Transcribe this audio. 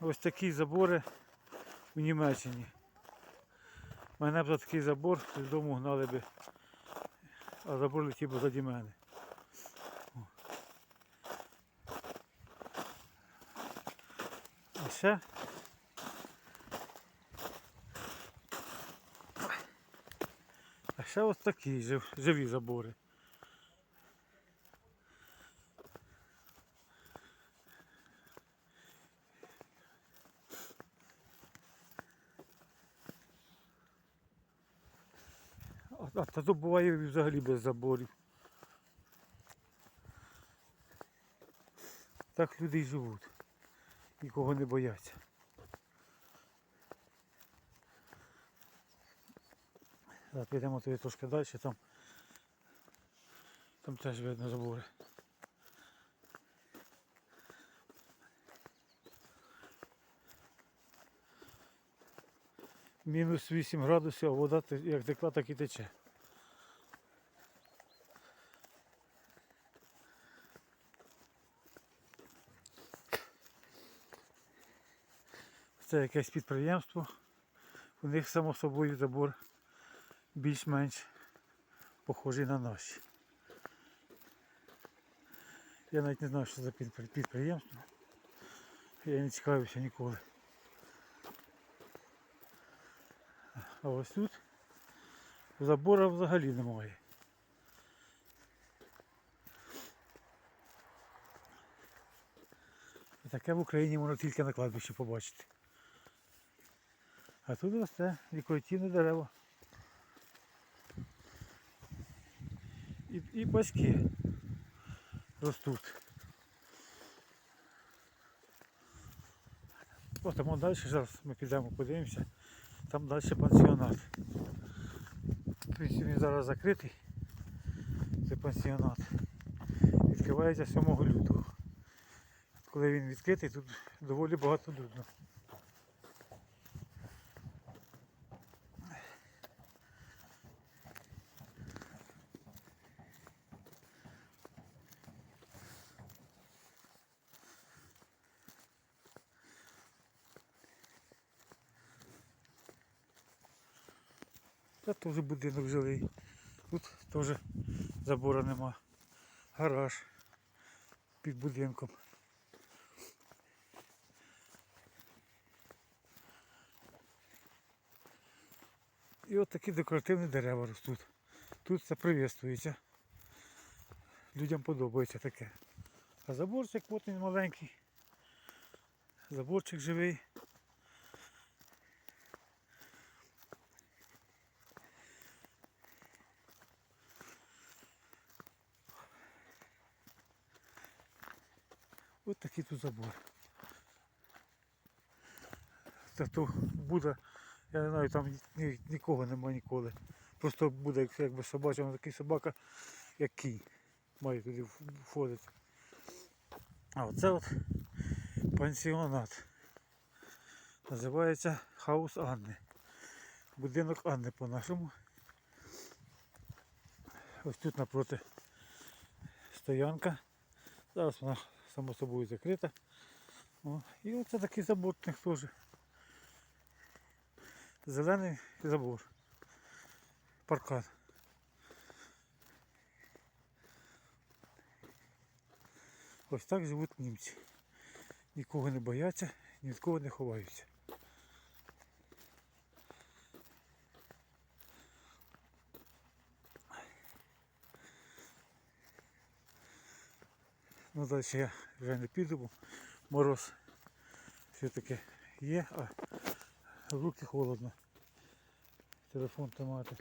ось такі забори у Німеччині. Мене б за такий забор з дому гнали би, а забор летів би заді мене. А ще А ще ось такі живі забори. А, та то буває взагалі без заборів. Так люди й живуть. Нікого не бояться. Зараз підемо туди трошки далі, там, там теж видно забори. Мінус 8 градусів, а вода як текла, так і тече. Це якесь підприємство. У них само собою забор більш-менш похожий на наші. Я навіть не знаю, що за підприємство. Я не цікавився ніколи. А ось тут забора взагалі немає. Таке в Україні можна тільки на кладбищі побачити. А тут росте декоративне дерево. І, і батьки ростуть. Ось там далі зараз ми підемо подивимося. Там далі пансіонат. Тобто він зараз закритий. Це пансіонат. Відкривається 7 лютого. Коли він відкритий, тут доволі багато людно. Та теж будинок жилий. Тут теж забору нема. Гараж під будинком. І от такі декоративні дерева ростуть. Тут це приветствується. Людям подобається таке. А заборчик от він маленький. Заборчик живий. Ось такий тут забор. Та то буде, я не знаю, там ні, нікого немає ніколи. Просто буде якби собача, вона такий собака, як кінь. Має туди входити. А оце от пансіонат. Називається Хаус Анни. Будинок Анни по-нашому. Ось тут напроти стоянка. Зараз вона само собою закрита. О, і оце такий заборник теж. Зелений забор. Паркан. Ось так живуть німці. Нікого не бояться, ні від кого не ховаються. Ну далі я вже не піду, бо мороз все-таки є, а руки холодно. Телефон тримати.